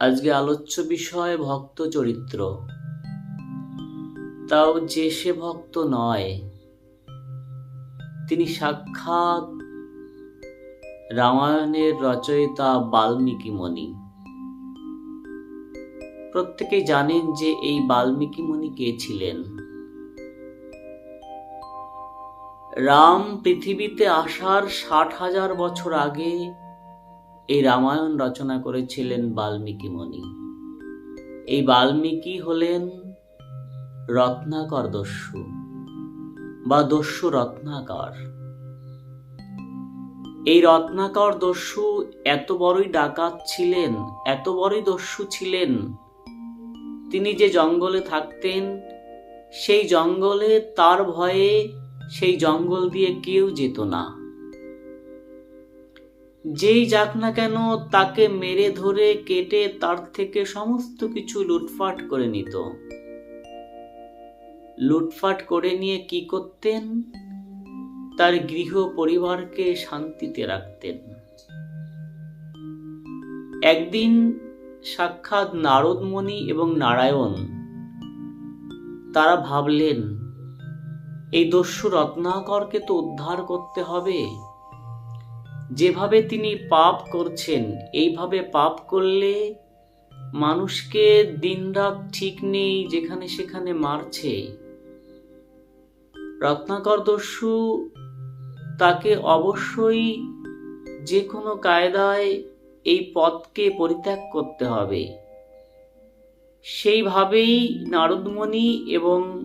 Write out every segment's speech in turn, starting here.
আজকে আলোচ্য বিষয় ভক্ত চরিত্র। তাও যে সে ভক্ত নয়, তিনি সাক্ষাৎ রামায়ণের রচয়িতা বাল্মীকি মুনি প্রত্যেকেই জানেন যে এই বাল্মীকি মুনি কে ছিলেন। রাম পৃথিবীতে আসার ষাট হাজার বছর আগে এই রামায়ণ রচনা করেছিলেন বাল্মীকি মুনি এই বাল্মীকি হলেন রত্নাকর দস্যু বা দস্যু রত্নাকর। এই রত্নাকর দস্যু এত বড়ই ডাকাত ছিলেন, এত বড়ই দস্যু ছিলেন। তিনি যে জঙ্গলে থাকতেন, সেই জঙ্গলে তার ভয়ে সেই জঙ্গল দিয়ে কেউ যেত না। যেই যাক না কেন, তাকে মেরে ধরে কেটে তার থেকে সমস্ত কিছু লুটফাট করে নিত। লুটফাট করে নিয়ে কি করতেন? তার গৃহ পরিবারকে শান্তিতে রাখতেন। একদিন সাক্ষাৎ নারদমণি এবং নারায়ণ, তারা ভাবলেন, এই দস্যু রত্নাকরকে তো উদ্ধার করতে হবে। যেভাবে তিনি পাপ করছেন, এইভাবে পাপ করলে মানুষকে দিনরাত ঠিক নেই, যেখানে সেখানে মারছে। রত্নাকর দস্যু তাকে অবশ্যই যে কোনো কায়দায় এই পথকে পরিত্যাগ করতে হবে। সেইভাবেই নারদমণি এবং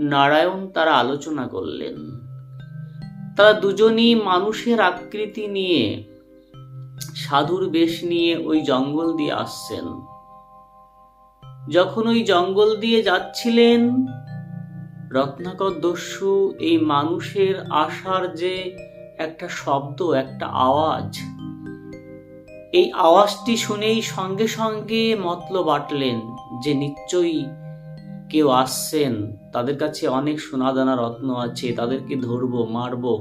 নারায়ণ তারা আলোচনা করলেন। তারা দুজনই মানুষের আকৃতি নিয়ে সাধুর বেশ নিয়ে ওই জঙ্গল দিয়ে আসছেন। যখন ওই জঙ্গল দিয়ে যাচ্ছিলেন, রত্নাকর দস্যু এই মানুষের আসার যে একটা শব্দ, একটা আওয়াজ, এই আওয়াজটি শুনেই সঙ্গে সঙ্গে মতল বাটলেন যে নিশ্চয়ই কেউ আসছেন। তাদের কাছে অনেক সোনাদানা, রত্ন আছে, তাদেরকে ধরবো, মারবো,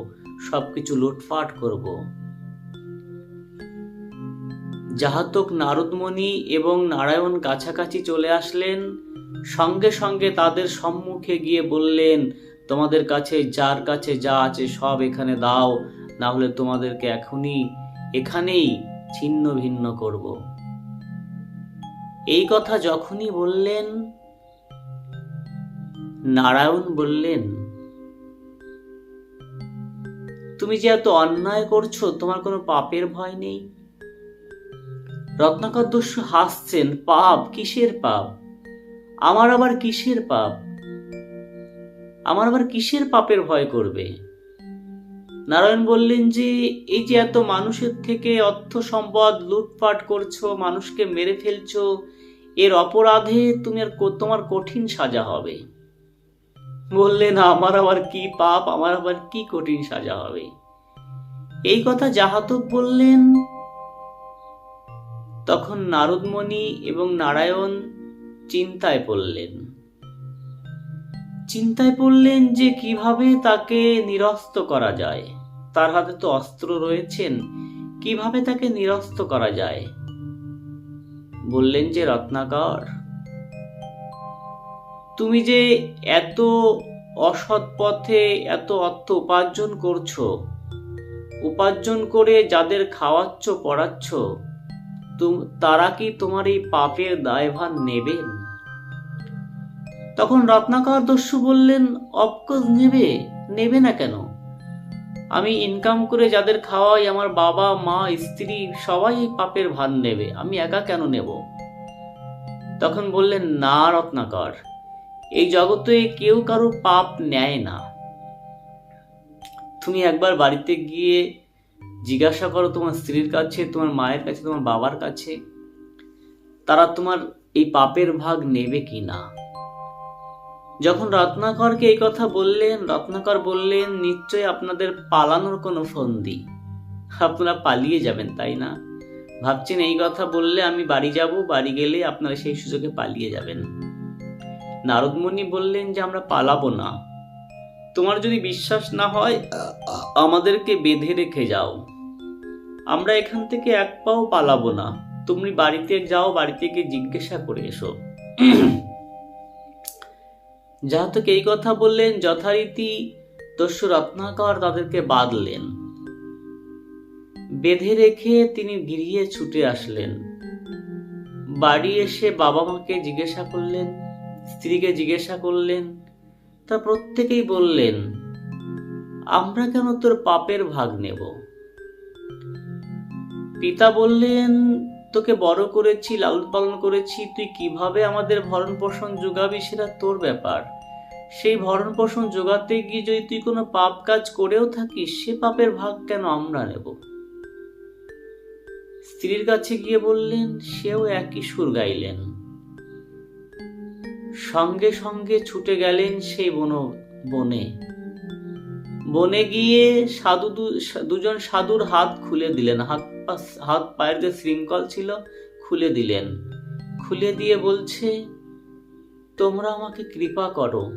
সবকিছু লুটপাট করব। যাহাতক নারদমণি এবং নারায়ণ কাছাকাছি চলে আসলেন, সঙ্গে সঙ্গে তাদের সম্মুখে গিয়ে বললেন, তোমাদের কাছে যার কাছে যা আছে সব এখানে দাও না হলে তোমাদেরকে এখনই এখানেই ছিন্ন ভিন্ন করব। এই কথা যখনই বললেন নারায়ণ বললেন, তুমি যে এত অন্যায় করছ, তোমার কোনো পাপের ভয় নেই? রত্নাকর দস্যু হাসছেন, পাপ? কিসের পাপ? আমার আবার কিসের পাপ? আমার আবার কিসের পাপের ভয় করবে? নারায়ণ বললেন যে, এই যে এত মানুষের থেকে অর্থ সম্পদ লুটপাট করছ, মানুষকে মেরে ফেলছো, এর অপরাধে তুমি আর তোমার কঠিন সাজা হবে। বললেন, আমার আবার কি পাপ, আমার আবার কি কঠিন সাজা হবে? এই কথা যাহাতক বললেন, তখন নারদমণি এবং নারায়ণ চিন্তায় পড়লেন। চিন্তায় পড়লেন যে কীভাবে তাকে নিরস্ত করা যায়। তার হাতে তো অস্ত্র রয়েছেন, কীভাবে তাকে নিরস্ত করা যায়? বললেন যে, রত্নাকর তুমি যে এত অসৎ পথে এত অর্থ উপার্জন করছ, উপার্জন করে যাদের খাওয়াচ্ছ, পড়াচ্ছ তারা কি তোমার এই পাপের দায়ভার নেবেন? তখন রত্নাকর দস্যু বললেন, অফকোর্স নেবে নেবে না কেন? আমি ইনকাম করে যাদের খাওয়াই, আমার বাবা, মা, স্ত্রী, সবাই পাপের ভার নেবে, আমি একা কেন নেব? তখন বললেন, না রত্নাকর এই জগতে কেউ কারও পাপ নেয় না। তুমি একবার বাড়িতে গিয়ে জিজ্ঞাসা করো তোমার স্ত্রীর কাছে, তোমার মায়ের কাছে, তোমার বাবার কাছে, তারা তোমার এই পাপের ভাগ নেবে কি না যখন রত্নাকরকে এই কথা বললেন, রত্নাকর বললেন, নিশ্চয় আপনাদের পালানোর কোনো ফন্দি। আপনারা পালিয়ে যাবেন, তাই না? ভাবছেন, এই কথা বললে আমি বাড়ি যাব, বাড়ি গেলে আপনারা সেই সুযোগে পালিয়ে যাবেন। নারদমণি বললেন যে আমরা পালাবো না। তোমার যদি বিশ্বাস না হয়, আমাদেরকে বেঁধে রেখে যাও। আমরা এখান থেকে এক পাও পালাবো না। তুমি বাড়িতে যাও, বাড়িতে গিয়ে জিজ্ঞাসা করে এসো। যাহাতক এই কথা বললেন, যথারীতি দস্যু রত্নাকর তাদেরকে বাঁধলেন। বেঁধে রেখে তিনি গিরিয়ে ছুটে আসলেন। বাড়ি এসে বাবা মাকে জিজ্ঞাসা করলেন স্ত্রীকে জিজ্ঞাসা করলেন, তা প্রত্যেকেই বললেন, আমরা কেন তোর পাপের ভাগ নেব? পিতা বললেন, তোকে বড় করেছি, লালন পালন করেছি, তুই কীভাবে আমাদের ভরণ পোষণ যোগাবি সেটা তোর ব্যাপার। সেই ভরণ পোষণ যোগাতে গিয়ে যদি তুই কোনো পাপ কাজ করেও থাকিস, সে পাপের ভাগ কেন আমরা নেব? স্ত্রীর কাছে গিয়ে বললেন, সেও একই সুর গাইলেন। সঙ্গে সঙ্গে ছুটে গেলেন সেই বন, বনে। বনে গিয়ে সাধু দুজন সাধুর হাত খুলে দিলেন। হাত হাত পায়ের যে শৃঙ্খল ছিল, খুলে দিলেন। খুলে দিয়ে বলছে, তোমরা আমাকে কৃপা করো।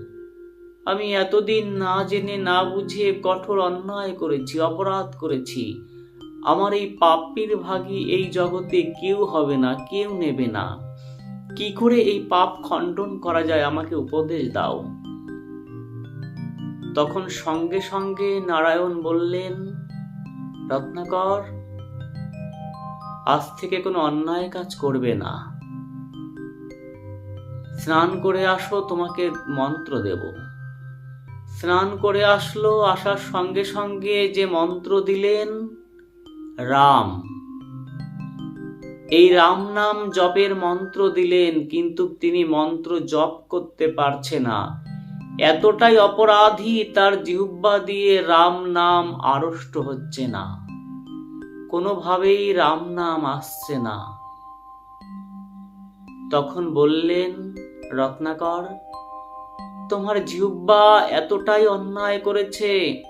আমি এতদিন না জেনে, না বুঝে কঠোর অন্যায় করেছি, অপরাধ করেছি। আমার এই পাপির ভাগী এই জগতে কেউ হবে না, কেউ নেবে না। কি করে এই পাপ খণ্ডন করা যায়? আমাকে উপদেশ দাও। তখন সঙ্গে সঙ্গে নারায়ণ বললেন, রত্নাকর, আজ থেকে কোনো অন্যায় কাজ করবে না। স্নান করে আসো, তোমাকে মন্ত্র দেব। স্নান করে আসলো, আসার সঙ্গে সঙ্গে যে মন্ত্র দিলেন, রাম। এই রাম নাম জপের মন্ত্র দিলেন, কিন্তু তিনি মন্ত্র জপ করতে পারছে না। এতটাই অপরাধী তার জিহুব্বা দিয়ে রাম নাম আড়ষ্ট হচ্ছে না। কোনোভাবেই রাম নাম আসছে না। তখন বললেন, রত্নাকর, তোমার জিহুব্বা এতটাই অন্যায় করেছে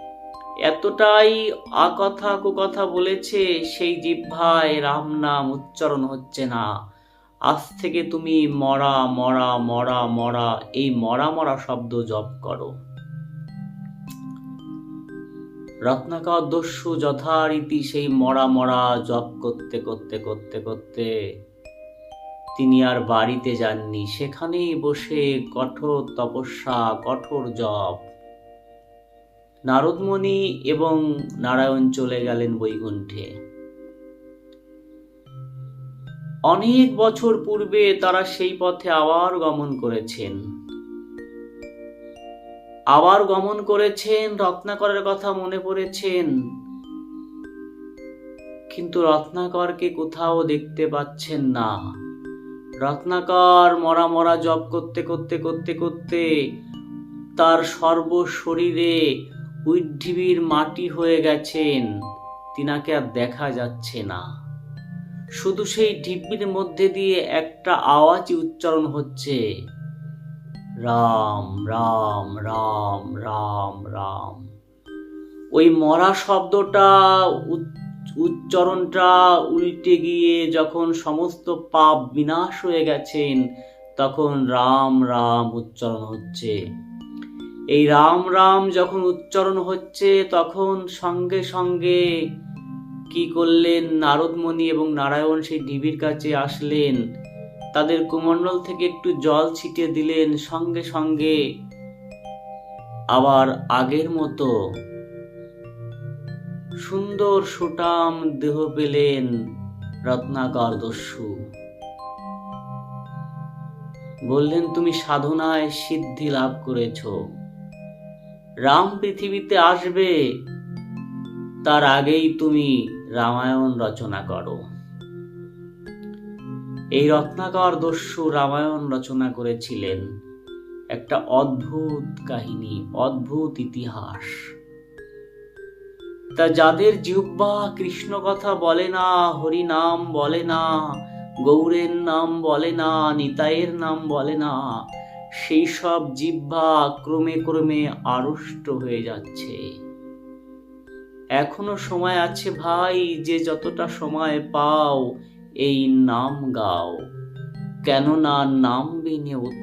এতটাই আকথা কুকথা বলেছে, সেই জিহ্বায় রাম নাম উচ্চারণ হচ্ছে না। আজ থেকে তুমি মরা মরা মরা মরা, এই মরা মরা শব্দ জপ করো। রত্নাকর দস্যু যথারীতি সেই মরা মরা জপ করতে করতে করতে করতে তিনি আর বাড়িতে যাননি। সেখানেই বসে কঠোর তপস্যা, কঠোর জপ। নারদমণি এবং নারায়ণ চলে গেলেন বৈকুণ্ঠে। অনেক বছর পূর্বে তারা সেই পথে আবার গমন করেছেন। আবার গমন করেছেন, রত্নাকরের কথা মনে পড়েছেন। কিন্তু রত্নাকরকে কোথাও দেখতে পাচ্ছেন না। রত্নাকর মরা মরা জপ করতে করতে করতে করতে তার সর্ব শরীরে উইঢিবির মাটি হয়ে গেছেন, তিনাকে আর দেখা যাচ্ছে না। শুধু সেই ঢিব্বির মধ্যে দিয়ে একটা আওয়াজই উচ্চারণ হচ্ছে, রাম রাম রাম রাম রাম। ওই মরা শব্দটা, উচ্চ- উচ্চারণটা উল্টে গিয়ে যখন সমস্ত পাপ বিনাশ হয়ে গেছেন, তখন রাম রাম উচ্চারণ হচ্ছে। এই রাম রাম যখন উচ্চারণ হচ্ছে, তখন সঙ্গে সঙ্গে কি করলেন নারদমণি এবং নারায়ণ সেই ঢিবির কাছে আসলেন। তাদের কুমণ্ডল থেকে একটু জল ছিটিয়ে দিলেন, সঙ্গে সঙ্গে আবার আগের মতো সুন্দর সুটাম দেহ পেলেন রত্নাকর দস্যু। বললেন, তুমি সাধনায় সিদ্ধি লাভ করেছ। রাম পৃথিবীতে আসবে, তার আগেই তুমি রামায়ণ রচনা করো। এই রত্নাকর দস্যু রামায়ণ রচনা করেছিলেন একটা অদ্ভুত কাহিনী, অদ্ভুত ইতিহাস। তা যাদের জিহ্বা কৃষ্ণ কথা বলে না, হরি নাম বলে না, গৌরের নাম বলে না, নিতাইয়ের নাম বলে না সেই সব জিহ্বা ক্রমে ক্রমে আড়ষ্ট হয়ে যাচ্ছে। এখনও সময় আছে ভাই যে যতটা সময় পাও এই নাম গাও। কেননা নাম বিনে